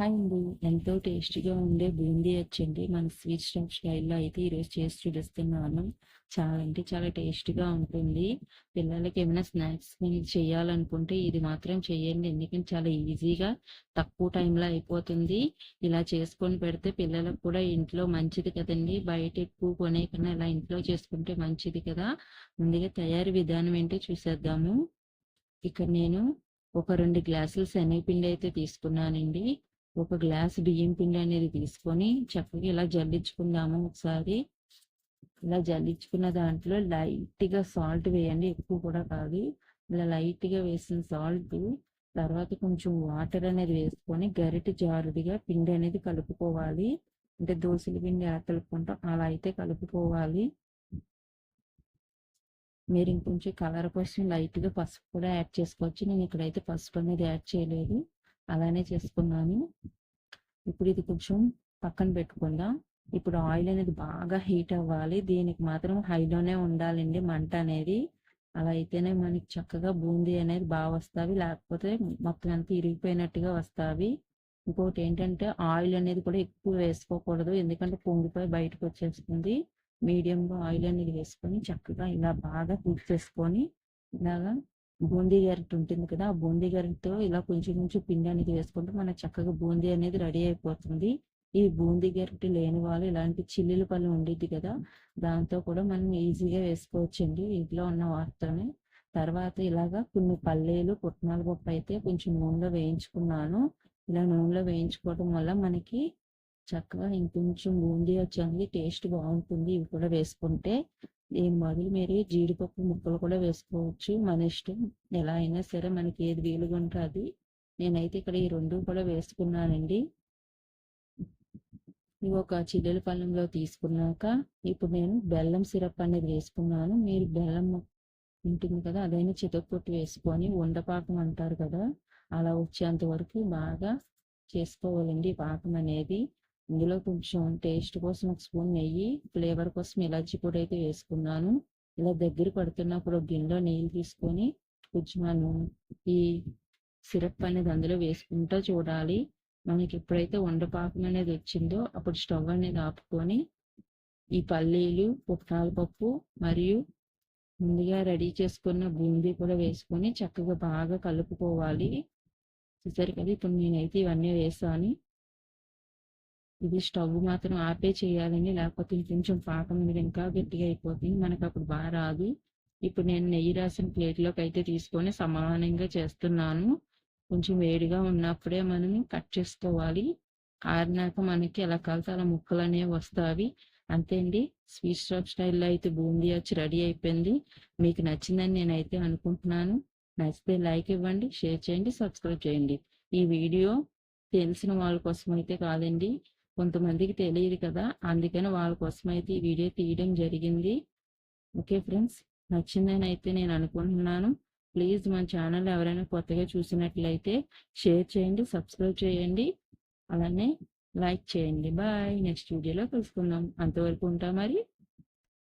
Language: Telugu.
హాయ్ అండి ఎంతో టేస్టీగా ఉండే బూందీ వచ్చండి మన స్వీట్ స్టాప్ స్టైల్లో అయితే ఈరోజు చేసి చూపిస్తున్నాను. చాలా అంటే చాలా టేస్టీగా ఉంటుంది. పిల్లలకి ఏమైనా స్నాక్స్ చేయాలనుకుంటే ఇది మాత్రం చేయండి. ఎందుకంటే చాలా ఈజీగా తక్కువ టైంలో అయిపోతుంది. ఇలా చేసుకొని పెడితే పిల్లలకు కూడా ఇంట్లో మంచిది కదండి. బయట ఎక్కువ కొనే కన్నా ఇలా ఇంట్లో చేసుకుంటే మంచిది కదా. ముందుగా తయారీ విధానం ఏంటో చూసేద్దాము. ఇక్కడ నేను ఒక రెండు గ్లాసులు శనగపిండి అయితే తీసుకున్నానండి. ఒక గ్లాస్ బియ్యం పిండి అనేది తీసుకొని చక్కగా ఇలా జల్లించుకుందాము ఒకసారి. ఇలా జల్లించుకున్న దాంట్లో లైట్గా సాల్ట్ వేయండి ఎక్కువ కూడా కాదు. ఇలా లైట్గా వేసిన సాల్ట్ తర్వాత కొంచెం వాటర్ అనేది వేసుకొని గరిటె జారుడిగా పిండి అనేది కలుపుకోవాలి. అంటే దోశల పిండి ఎలా కలుపుకుంటాం అలా అయితే కలుపుకోవాలి. మీరు ఇంకొంచెం కలర్ కోసం లైట్గా పసుపు కూడా యాడ్ చేసుకోవచ్చు. నేను ఇక్కడైతే పసుపు అనేది యాడ్ చేయలేదు. అలానే చేసుకున్నాను. ఇప్పుడు ఇది కొంచెం పక్కన పెట్టుకుందాం. ఇప్పుడు ఆయిల్ అనేది బాగా హీట్ అవ్వాలి. దీనికి మాత్రం హైలోనే ఉండాలండి మంట అనేది. అలా అయితేనే మనకి చక్కగా బూందీ అనేది బాగా వస్తావి లేకపోతే మొత్తం అంతా ఇరిగిపోయినట్టుగా వస్తావి ఇంకోటి ఏంటంటే ఆయిల్ అనేది కూడా ఎక్కువ వేసుకోకూడదు. ఎందుకంటే పొంగిపోయి బయటకు వచ్చేస్తుంది. మీడియంగా ఆయిల్ అనేది వేసుకొని చక్కగా ఇలా బాగా కుక్ చేసుకొని ఇలాగా బూందీ గరిట ఉంటుంది కదా ఆ బూందీ గరిటతో ఇలా కొంచెం కొంచెం పిండి అనేది వేసుకుంటే మనకు చక్కగా బూందీ అనేది రెడీ అయిపోతుంది. ఈ బూందీ గరిటె లేని వాళ్ళు ఇలాంటి చిల్లుల పళ్ళు ఉండేది కదా దాంతో కూడా మనం ఈజీగా వేసుకోవచ్చండి ఇంట్లో ఉన్న వాటితోనే. తర్వాత ఇలాగా కొన్ని పల్లీలు పుట్నాల పప్పు అయితే కొంచెం నూనెలో వేయించుకున్నాను. ఇలా నూనెలో వేయించుకోవడం వల్ల మనకి చక్కగా ఇంకొంచెం బూందీ వచ్చింది టేస్ట్ బాగుంటుంది. ఇవి కూడా వేసుకుంటే దీని బదులు మీరు జీడిపప్పు ముక్కలు కూడా వేసుకోవచ్చు. మన ఇష్టం ఎలా అయినా సరే మనకి ఏది వీలుగా ఉంటుంది నేనైతే ఇక్కడ ఈ రెండు కూడా వేసుకున్నానండి. ఇవి ఒక చిల్లెల పళ్ళంలో తీసుకున్నాక ఇప్పుడు నేను బెల్లం సిరప్ అనేది వేసుకున్నాను. మీరు బెల్లం ఉంటుంది కదా అదైనా చితప్పొట్టు వేసుకొని ఉండపాకం అంటారు కదా అలా వచ్చేంత వరకు బాగా చేసుకోవాలండి పాకం అనేది. ఇందులో కొంచెం టేస్ట్ కోసం ఒక స్పూన్ నెయ్యి ఫ్లేవర్ కోసం ఇలాచి పొడి అయితే వేసుకున్నాను. ఇలా దగ్గర పడుతున్నప్పుడు గిన్నెలో నెయ్యి తీసుకొని కొంచెం మనం ఈ సిరప్ అనేది అందులో వేసుకుంటూ చూడాలి. మనకి ఎప్పుడైతే వండపాకం అనేది వచ్చిందో అప్పుడు స్టవ్ అనేది ఆపుకొని ఈ పల్లీలు పుట్నాల పప్పు మరియు ముందుగా రెడీ చేసుకున్న బూందీ కూడా వేసుకొని చక్కగా బాగా కలుపుకోవాలి. చూసారు కదా ఇప్పుడు నేనైతే ఇవన్నీ వేసాను. ఇది స్టవ్ మాత్రం ఆపే చేయాలండి. లేకపోతే ఇంకొంచెం పాకం మీద ఇంకా గట్టిగా అయిపోతుంది. మనకు అప్పుడు బాగా రాదు. ఇప్పుడు నేను నెయ్యి రాసిన ప్లేట్లోకి అయితే తీసుకొని సమానంగా చేస్తున్నాను. కొంచెం వేడిగా ఉన్నప్పుడే మనం కట్ చేసుకోవాలి. ఆరినాక మనకి ఎలా కలితే అలా ముక్కలు అనేవి వస్తాయి. అంతే అండి. స్వీట్ షాప్ స్టైల్లో అయితే బూందీ వచ్చి రెడీ అయిపోయింది. మీకు నచ్చిందని నేనైతే అనుకుంటున్నాను. నచ్చితే లైక్ ఇవ్వండి షేర్ చేయండి సబ్స్క్రైబ్ చేయండి. ఈ వీడియో తెలిసిన వాళ్ళ కోసం అయితే కాదండి. కొంతమందికి తెలియదు కదా. అందుకని వాళ్ళ కోసం అయితే ఈ వీడియో తీయడం జరిగింది. ఓకే ఫ్రెండ్స్ నచ్చిందని అయితే నేను అనుకుంటున్నాను. ప్లీజ్ మన ఛానల్ ఎవరైనా కొత్తగా చూసినట్లయితే షేర్ చేయండి సబ్స్క్రైబ్ చేయండి. అలానే లైక్ చేయండి. బాయ్. నెక్స్ట్ వీడియోలో కలుసుకుందాం. అంతవరకు ఉంటా మరి.